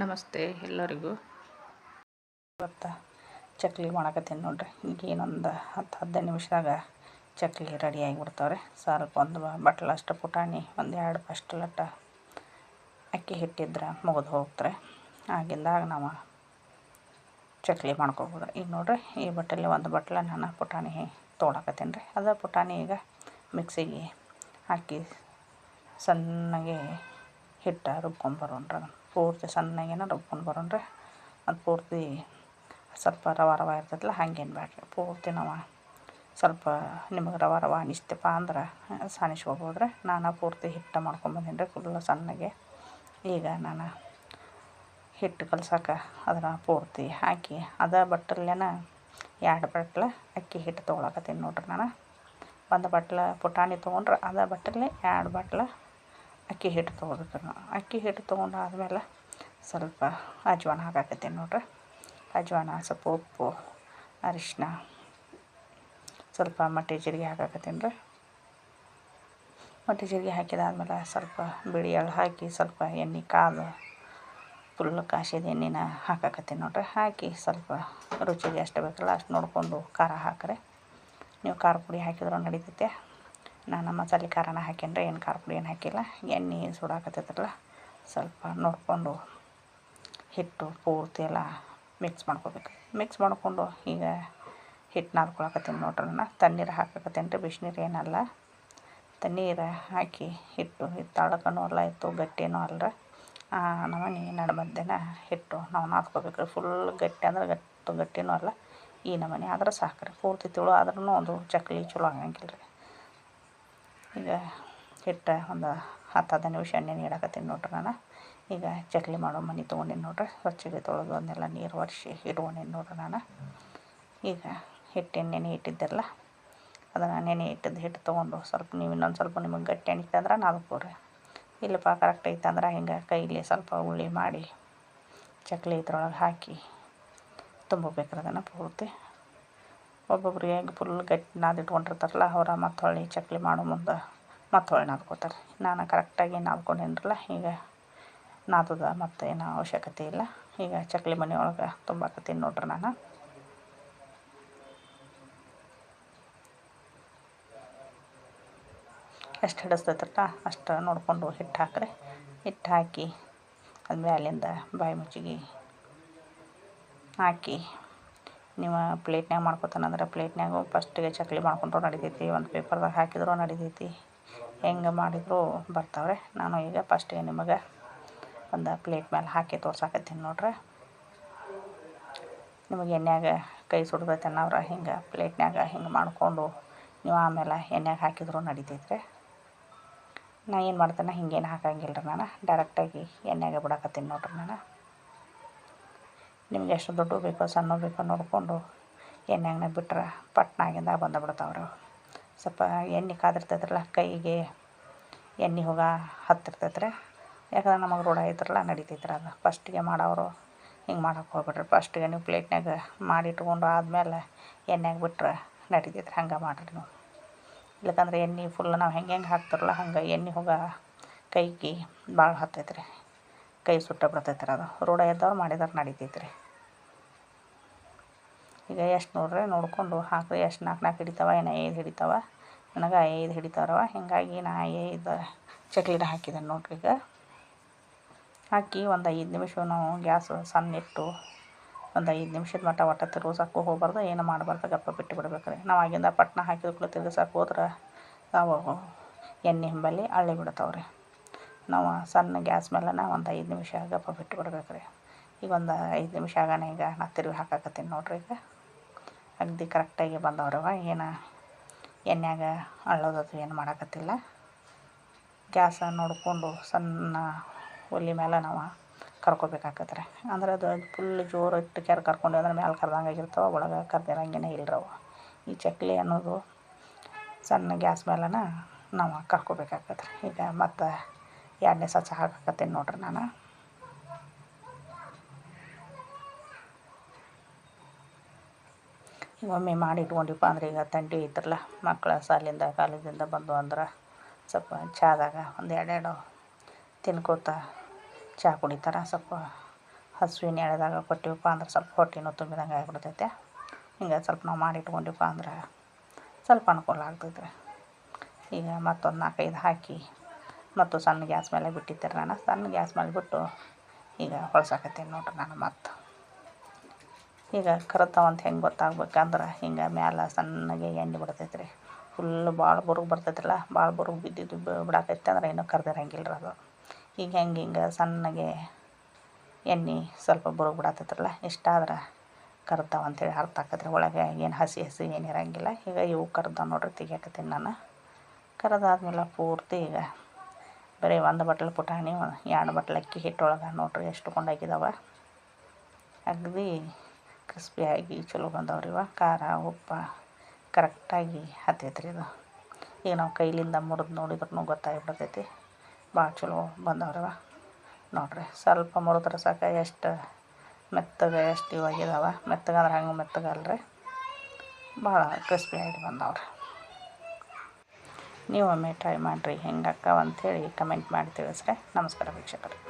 ನಮಸ್ತೆ ಎಲ್ಲರಿಗೂ. ಇವತ್ತು ಚಕ್ಲಿ ಮಾಡಕತ್ತೀನಿ ನೋಡ್ರಿ. ಈಗ ಏನೊಂದು ಹತ್ತು ಹದಿನೈದು ನಿಮಿಷದಾಗ ಚಕ್ಲಿ ರೆಡಿ ಆಗಿಬಿಡ್ತಾವ್ರಿ. ಸ್ವಲ್ಪ ಒಂದು ಬಟ್ಲಷ್ಟು ಪುಟಾಣಿ, ಒಂದು ಎರಡು ಬಸ್ಟಲಟ್ಟ ಅಕ್ಕಿ ಹಿಟ್ಟಿದ್ರೆ ಮುಗಿದು ಹೋಗ್ತಾರೆ. ಆಗಿಂದಾಗ ನಾವು ಚಕ್ಲಿ ಮಾಡ್ಕೊಬೋದು. ಈಗ ನೋಡ್ರಿ, ಈ ಬಟ್ಟಲಿ ಒಂದು ಬಟ್ಲ ನಾನು ಪುಟಾಣಿ ತೊಗೊಳಕತ್ತೀನಿ ರೀ ಅದು ಪುಟಾಣಿ ಈಗ ಮಿಕ್ಸಿಗೆ ಹಾಕಿ ಸಣ್ಣಗೆ ಹಿಟ್ಟು ರುಬ್ಕೊಂಬರೋಣ್ರಿ ಪೂರ್ತಿ ಸಣ್ಣಗೇನ ರುಬ್ಕೊಂಡು ಬರೋಣ್ರಿ. ಅದು ಪೂರ್ತಿ ಸ್ವಲ್ಪ ರವ ರವ ಇರ್ತೈತಲ್ಲ, ಹಂಗೇನು ಬೇಡ್ರಿ ಪೂರ್ತಿ ನಾವು ಸ್ವಲ್ಪ ನಿಮಗೆ ರವ ರವ ಅನಿಸ್ತಪ್ಪ ಅಂದ್ರೆ ಸಾಣಿಸ್ಕೋಬೋದು ರೀ ನಾನು ಪೂರ್ತಿ ಹಿಟ್ಟು ಮಾಡ್ಕೊಂಬಂದೀನಿ ರೀ ಫುಲ್ಲು ಸಣ್ಣಗೆ. ಈಗ ನಾನು ಹಿಟ್ಟು ಕಲ್ಸಕ್ಕೆ ಅದನ್ನು ಪೂರ್ತಿ ಹಾಕಿ, ಅದ ಬಟ್ಟಲ್ಲೇನ ಎರಡು ಬಟ್ಟಲೆ ಅಕ್ಕಿ ಹಿಟ್ಟು ತೊಗೊಳಕತ್ತೀನಿ ನೋಡ್ರಿ ನಾನು. ಒಂದು ಬಟ್ಲ ಪುಟಾಣಿ ತೊಗೊಂಡ್ರೆ ಅದ ಬಟ್ಟಲೆ ಎರಡು ಬಟ್ಲ ಅಕ್ಕಿ ಹಿಟ್ಟು ತೊಗೋಬೇಕು ನಾವು ಅಕ್ಕಿ ಹಿಟ್ಟು ತೊಗೊಂಡಾದ್ಮೇಲೆ ಸ್ವಲ್ಪ ಅಜ್ವಾನ ಹಾಕಾಕತ್ತೀನಿ ನೋಡ್ರಿ. ಅಜ್ವಾನ, ಸ್ವಲ್ಪ ಉಪ್ಪು ಅರಿಶಿನ ಸ್ವಲ್ಪ ಮಟ್ಟಿ ಜೀರಿಗೆ ಹಾಕಾಕತ್ತೀನಿ ರೀ. ಮಟ್ಟಿ ಜೀರಿಗೆ ಹಾಕಿದಾದ್ಮೇಲೆ ಸ್ವಲ್ಪ ಬಿಳಿ ಎಳ್ಳು ಹಾಕಿ ಸ್ವಲ್ಪ ಎಣ್ಣೆ ಕಾದು ಫುಲ್ ಕಾಸಿದ ಎಣ್ಣೆನ ಹಾಕಾಕತ್ತೀನಿ ನೋಡ್ರಿ. ಹಾಕಿ ಸ್ವಲ್ಪ ರುಚಿಗೆ ಎಷ್ಟು ಬೇಕಲ್ಲ, ಅಷ್ಟು ನೋಡಿಕೊಂಡು ಖಾರ ಹಾಕ್ರಿ. ನೀವು ಖಾರ ಪುಡಿ ಹಾಕಿದ್ರು ನಡಿತೈತೆ. ನಾನು ಮಸಾಲೆ ಖಾರನ ಹಾಕ್ಯಂಡ್ರೆ ಏನು ಖಾರ ಪುಡಿ ಏನು ಹಾಕಿಲ್ಲ. ಎಣ್ಣೆ ಏನು ಸುಡಾಕತ್ತೈತಲ್ಲ, ಸ್ವಲ್ಪ ನೋಡಿಕೊಂಡು ಹಿಟ್ಟು, ಪೂರ್ತಿ ಎಲ್ಲ ಮಿಕ್ಸ್ ಮಾಡ್ಕೋಬೇಕು. ಮಿಕ್ಸ್ ಮಾಡಿಕೊಂಡು ಈಗ ಹಿಟ್ಟು ನಾದ್ಕೊಳಕತ್ತೀನಿ ನೋಡ್ರಿ ನಾನು ತಣ್ಣೀರು ಹಾಕಕತ್ತೇನ್ರಿ, ಬಿಸಿನೀರು ಏನಲ್ಲ. ತಣ್ಣೀರು ಹಾಕಿ ಹಿಟ್ಟು ಹಿಟ್ಟು ಅಲ್ಲ ಇತ್ತು ಗಟ್ಟಿನೂ ಅಲ್ಲ ಆ ನಮೂನಿ ನಡುಮಧ್ಯನ ಹಿಟ್ಟು ನಾವು ನಾದ್ಕೋಬೇಕು ರೀ ಫುಲ್ ಗಟ್ಟಿ ಅಂದ್ರೆ ಗಟ್ಟು, ಗಟ್ಟಿನೂ ಅಲ್ಲ, ಈ ನಮನೆ ಆದ್ರೆ ಸಾಕು ರೀ ಪೂರ್ತಿ ತಿಳು ಆದ್ರೂ ಅದು ಚಕ್ಲಿ ಚಲೋ ಆಗಂಗಿಲ್ಲ ರೀ ಈಗ ಹಿಟ್ಟು ಒಂದು ಹತ್ತು ಹದಿನೈದು ನಿಮಿಷ ಎಣ್ಣೆ ಇಡಾಕತ್ತೀನಿ ನೋಡ್ರಿ ನಾನು. ಈಗ ಚಕ್ಲಿ ಮಾಡೋ ಮನೆ ತೊಗೊಂಡೀನಿ ನೋಡ್ರಿ. ಸ್ವಚ್ಛಗೆ ತೊಳೆದು ಅದನ್ನೆಲ್ಲ ನೀರು ಒರೆಸಿ ಇಟ್ಕೊಂಡೀನಿ ನೋಡ್ರಿ ನಾನು. ಈಗ ಹಿಟ್ಟಿನ ನೆನೆ ಇಟ್ಟಿದ್ದಿರಲ್ಲ, ಅದನ್ನು ನೆನೆ ಇಟ್ಟಿದ್ದು ಹಿಟ್ಟು ತೊಗೊಂಡು ಸ್ವಲ್ಪ ನೀವು ಇನ್ನೊಂದು ಸ್ವಲ್ಪ ನಿಮಗೆ ಗಟ್ಟಿ ಅನಿಸ್ತಂದ್ರೆ ಕೊಡ್ರಿ. ಇಲ್ಲಪ್ಪ ಕರೆಕ್ಟ್ ಐತಂದ್ರೆ ಹಿಂಗೆ ಕೈಲಿ ಸ್ವಲ್ಪ ಉಳ್ಳಿ ಮಾಡಿ ಚಕ್ಲಿ ಇದ್ರೊಳಗೆ ಹಾಕಿ ತುಂಬಬೇಕ್ರಿ ಅದನ್ನು ಪೂರ್ತಿ. ಒಬ್ಬೊಬ್ರಿಗೆ ಹೆಂಗೆ ಫುಲ್ ಗಟ್ಟಿ ನಾದಿಟ್ಕೊಂಡಿರ್ತಾರಲ್ಲ ಅವ್ರ ಮತ್ತು ಹೊಳ್ಳಿ ಚಕ್ಲಿ ಮಾಡೋ ಮುಂದೆ ಮತ್ತು ಹೊಳ್ಳಿ ನಾದ್ಕೋತಾರೆ. ನಾನು ಕರೆಕ್ಟಾಗಿ ನಾದ್ಕೊಂಡೇನ್ರಲ್ಲ, ಈಗ ನಾದದ ಮತ್ತು ಏನೋ ಅವಶ್ಯಕತೆ ಇಲ್ಲ. ಈಗ ಚಕ್ಲಿ ಮನೆ ಒಳಗೆ ತುಂಬಾಕತ್ತೀನಿ ನೋಡ್ರಿ ನಾನು. ಎಷ್ಟು ಹಿಡಿಸ್ತೈತಲ್ಲ ಅಷ್ಟು ನೋಡಿಕೊಂಡು ಹಿಟ್ಟು ಹಾಕ್ರಿ. ಹಿಟ್ಟು ಹಾಕಿ ಅದು ಮ್ಯಾಲಿಂದ ಬಾಯಿ ಮುಚ್ಚಿಗೆ ಹಾಕಿ ನೀವು ಪ್ಲೇಟ್ನ್ಯಾಗ ಮಾಡ್ಕೊತಾನಂದ್ರೆ ಪ್ಲೇಟ್ನ್ಯಾಗು ಫಸ್ಟಿಗೆ ಚಕ್ಲಿ ಮಾಡ್ಕೊಂಡ್ರು ನಡಿತೈತಿ, ಒಂದು ಪೇಪರ್ದಾಗ ಹಾಕಿದರೂ ನಡಿತೈತಿ. ಹೆಂಗೆ ಮಾಡಿದರೂ ಬರ್ತಾವ್ರೆ. ನಾನು ಈಗ ಫಸ್ಟಿಗೆ ನಿಮಗೆ ಒಂದು ಪ್ಲೇಟ್ ಮೇಲೆ ಹಾಕಿ ತೋರ್ಸಾಕತ್ತೀನಿ ನೋಡ್ರಿ. ನಿಮಗೆ ಎಣ್ಣೆಯಾಗ ಕೈ ಸುಡ್ತೈತೆ ಅನ್ನೋರು ಹಿಂಗೆ ಪ್ಲೇಟ್ನ್ಯಾಗ ಹಿಂಗೆ ಮಾಡಿಕೊಂಡು ನೀವು ಆಮೇಲೆ ಎಣ್ಣೆಗೆ ಹಾಕಿದರೂ ನಡಿತೈತೆ ನಾ ಏನು ಮಾಡ್ತೇನೆ, ಹಿಂಗೇನು ಹಾಕಂಗಿಲ್ಲ ರೀ ನಾನು ಡೈರೆಕ್ಟಾಗಿ ಎಣ್ಣೆಗೆ ಬಿಡಾಕತ್ತೀನಿ ನೋಡ್ರಿ ನಾನು. ನಿಮ್ಗೆ ಎಷ್ಟು ದುಡ್ಡು ಬೇಕೋ ಸಣ್ಣ ಬೇಕೋ ನೋಡಿಕೊಂಡು ಎಣ್ಣೆಗೆ ಬಿಟ್ರೆ ಪಟ್ನಾಗಿಂದ ಬಂದು ಬಿಡ್ತಾವ್ರಿ ಸ್ವಲ್ಪ ಎಣ್ಣೆ ಕಾದಿರ್ತೈತ್ರಲ್ಲ ಕೈಗೆ ಎಣ್ಣೆ ಹೋಗ ಹತ್ತಿರ್ತೈತ್ರಿ ಯಾಕಂದ್ರೆ ನಮಗೆ ರೂಢ ಐತ್ರಲ್ಲ ನಡಿತೈತ್ರಿ ಅದು. ಫಸ್ಟಿಗೆ ಮಾಡೋರು ಹಿಂಗೆ ಮಾಡೋಕೆ ಹೋಗ್ಬೇಡ್ರಿ ಫಸ್ಟಿಗೆ ನೀವು ಪ್ಲೇಟ್ನಾಗ ಮಾಡಿ ಇಟ್ಕೊಂಡು ಆದಮೇಲೆ ಎಣ್ಣೆಗೆ ಬಿಟ್ರೆ ನಡಿತೈತ್ರಿ ಹಂಗೆ ಮಾಡಿರಿ ನೀವು. ಇಲ್ಲಕಂದ್ರೆ ಎಣ್ಣೆ ಫುಲ್ ನಾವು ಹೆಂಗೆ ಹೆಂಗೆ ಹಾಕ್ತಿರಲ್ಲ ಹಂಗೆ ಎಣ್ಣೆ ಹೋಗ ಕೈಗೆ ಭಾಳ ಹತ್ತೈತ್ರಿ ಕೈ ಸುಟ್ಟ ಬಿಡ್ತೈತ್ರಿ ಅದು. ರೂಢ ಇದ್ದವ್ರು ಮಾಡಿದವ್ರು ನಡಿತೈತೆ ರೀ ಈಗ ಎಷ್ಟು ನೋಡ್ರಿ ನೋಡಿಕೊಂಡು ಹಾಕಿರಿ, ಎಷ್ಟು ನಾಲ್ಕು ನಾಲ್ಕು ಹಿಡಿತಾವ, ಏನು ಐದು ಹಿಡಿತಾವ. ನನಗೆ ಐದು ಹಿಡಿತಾವ್ರವ ಹೀಗಾಗಿ ನಾ ಐದು ಚಕ್ಲಿನ ಹಾಕಿದ್ದೇನೆ ನೋಡ್ರಿ ಈಗ. ಹಾಕಿ ಒಂದು ಐದು ನಿಮಿಷ ನಾವು ಗ್ಯಾಸ್ ಸಣ್ಣ ಇಟ್ಟು ಒಂದು ಐದು ನಿಮಿಷದ ಮಟ್ಟ ಒಟ್ಟು ತಿರುಗ್ಸಕ್ಕೂ ಹೋಗ್ಬಾರ್ದು, ಏನು ಮಾಡಬಾರ್ದು, ಗಪ್ಪ ಬಿಟ್ಟು ಬಿಡ್ಬೇಕ್ರಿ. ನಾವು ಆಗಿಂದ ಪಟ್ನ ಹಾಕಿದ ಕೂಡ ತಿರುಗಿಸೋಕೆ ಹೋದ್ರೆ ನಾವು ಎಣ್ಣೆ ಹಿಂಬಲ್ಲಿ ಅಳ್ಳಿ ಬಿಡ್ತಾವ್ರಿ. ನಾವು ಸಣ್ಣ ಗ್ಯಾಸ್ ಮೇಲೆ ಒಂದು ಐದು ನಿಮಿಷ ಗಪ್ಪ ಬಿಟ್ಟು ಬಿಡ್ಬೇಕ್ರಿ. ಈಗ ಒಂದು ಐದು ನಿಮಿಷ ಆಗಾನೆ ಈಗ ನಾ ತಿರುಗಿ ಹಾಕಾಕತ್ತೀನಿ ನೋಡ್ರಿ ಈಗ. ಅಗದಿ ಕರೆಕ್ಟಾಗಿ ಬಂದವ್ರವ, ಏನು ಎಣ್ಣೆಯಾಗ ಅಳ್ಳೋದದು ಏನು ಮಾಡಕತ್ತಿಲ್ಲ. ಗ್ಯಾಸ ನೋಡಿಕೊಂಡು ಸಣ್ಣ ಒಲೆ ಮೇಲೆ ನಾವು ಕರ್ಕೋಬೇಕಾಗತ್ತೆ ರೀ ಅಂದ್ರೆ ಅದು ಫುಲ್ ಜೋರು ಇಟ್ಟು ಕೆರೆ ಕರ್ಕೊಂಡು ಅಂದ್ರೆ ಮೇಲೆ ಕರ್ದಂಗೆ ಆಗಿರ್ತಾವೆ, ಒಳಗೆ ಕರ್ದಿರಂಗೇ ಇಲ್ಲರವು ಈ ಚಕ್ಲಿ ಅನ್ನೋದು ಸಣ್ಣ ಗ್ಯಾಸ್ ಮೇಲೆನ ನಾವು ಕರ್ಕೋಬೇಕಾಗತ್ತೆ ಈಗ ಮತ್ತು ಎರಡನೇ ಸಹ ಚಹಾ ಹಾಕತ್ತೀನಿ ನೋಡ್ರಿ ನಾನು. ಒಮ್ಮೆ ಮಾಡಿ ಇಟ್ಕೊಂಡಿಪ್ಪ ಅಂದ್ರೆ ಈಗ ತಂಡಿ ಇದ್ರಲ್ಲ ಮಕ್ಕಳ ಶಾಲಿಂದ ಕಾಲೇಜಿಂದ ಬಂದು ಅಂದ್ರೆ ಸ್ವಲ್ಪ ಚಹಾದಾಗ ಒಂದು ಎರಡೆರಡು ತಿನ್ಕೋತ ಚಹಾ ಕುಡಿತಾರೆ. ಸ್ವಲ್ಪ ಹಸುವಿನ ಎಳೆದಾಗ ಕೊಟ್ಟಿವಪ್ಪ ಅಂದ್ರೆ ಸ್ವಲ್ಪ ಹೊಟ್ಟೆನೂ ತುಂಬಿದಂಗೆ ಆಗಿಬಿಡ್ತೈತೆ. ಹಿಂಗೆ ಸ್ವಲ್ಪ ನಾವು ಮಾಡಿ ಇಟ್ಕೊಂಡ್ವಪ್ಪ ಅಂದ್ರೆ ಸ್ವಲ್ಪ ಅನುಕೂಲ ಆಗ್ತೈತೆ. ಈಗ ಮತ್ತೊಂದು ನಾಲ್ಕೈದು ಹಾಕಿ ಮತ್ತು ಸಣ್ಣ ಗ್ಯಾಸ್ ಮೇಲೆ ಬಿಟ್ಟಿದ್ದೆ ನಾನು. ಸಣ್ಣ ಗ್ಯಾಸ್ ಮೇಲೆ ಬಿಟ್ಟು ಈಗ ಹೊಳ್ಸಾಕತ್ತೀನಿ ನೋಡ್ರಿ ನಾನು ಮತ್ತು. ಈಗ ಕರತಾವ ಅಂತ ಹೆಂಗೆ ಗೊತ್ತಾಗ್ಬೇಕಂದ್ರೆ ಹಿಂಗೆ ಮ್ಯಾಲೆ ಸಣ್ಣಗೆ ಎಣ್ಣೆ ಬಿಡ್ತೈತೆ ರೀ ಫುಲ್ಲು ಭಾಳ ಬುರುಗು ಬರ್ತೈತಲ್ಲ ಭಾಳ ಬುರುಗು ಬಿದ್ದಿದ್ದು ಬಿಡಾಕೈತೆ ಅಂದ್ರೆ ಇನ್ನೂ ಕರ್ದಿರಂಗಿಲ್ಲ ರೀ ಅದು. ಈಗ ಹೆಂಗೆ ಹಿಂಗೆ ಸಣ್ಣಗೆ ಎಣ್ಣೆ ಸ್ವಲ್ಪ ಬುರುಗು ಬಿಡಾತೈತ್ರಲ್ಲ ಇಷ್ಟಾದ್ರೆ ಕರ್ತಾವ ಅಂತೇಳಿ ಅರ್ಥ ಆಕತ್ರಿ. ಒಳಗೆ ಏನು ಹಸಿ ಹಸಿ ಏನು ಇರಂಗಿಲ್ಲ. ಈಗ ಇವು ಕರ್ದಾವ ನೋಡ್ರಿ, ತೆಗಿಯಾಕತ್ತೀನಿ ನಾನು. ಕರೆದಾದ್ಮೇಲೆ ಪೂರ್ತಿ ಈಗ ಬರೀ ಒಂದು ಬಟ್ಲು ಪುಟಾಣಿ ಎರಡು ಬಟ್ಲು ಅಕ್ಕಿ ಹಿಟ್ಟೊಳಗೆ ನೋಡ್ರಿ ಎಷ್ಟು ಕೊಂಡಾಕಿದಾವೆ ಅಗದಿ ಕ್ರಿಸ್ಪಿಯಾಗಿ ಚಲೋ ಬಂದವ್ರಿ ಇವ. ಖಾರ, ಉಪ್ಪು ಕರೆಕ್ಟಾಗಿ ಹತ್ತೈತೆ ರೀ ಇದು. ಈಗ ನಾವು ಕೈಲಿಂದ ಮುರಿದು ನೋಡಿದ್ರೂ ಗೊತ್ತಾಗಿಬಿಡ್ತೈತಿ. ಭಾಳ ಚಲೋ ಬಂದವ್ರವ ನೋಡಿರಿ, ಸ್ವಲ್ಪ ಮುರಿದ್ರೆ ಸಾಕು ಎಷ್ಟು ಮೆತ್ತಗೆ, ಎಷ್ಟು ಇವಾಗಿದಾವೆ. ಮೆತ್ತಗಂದ್ರೆ ಹಂಗೆ ಮೆತ್ತಗಲ್ರಿ ಭಾಳ ಕ್ರಿಸ್ಪಿಯಾಗಿ ಬಂದವ್ರಿ. ನೀವು ಒಮ್ಮೆ ಟ್ರೈ ಮಾಡಿರಿ. ಅಂಥೇಳಿ ಕಮೆಂಟ್ ಮಾಡಿ ತಿಳಿಸ್ರಿ. ನಮಸ್ಕಾರ ವೀಕ್ಷಕರೇ.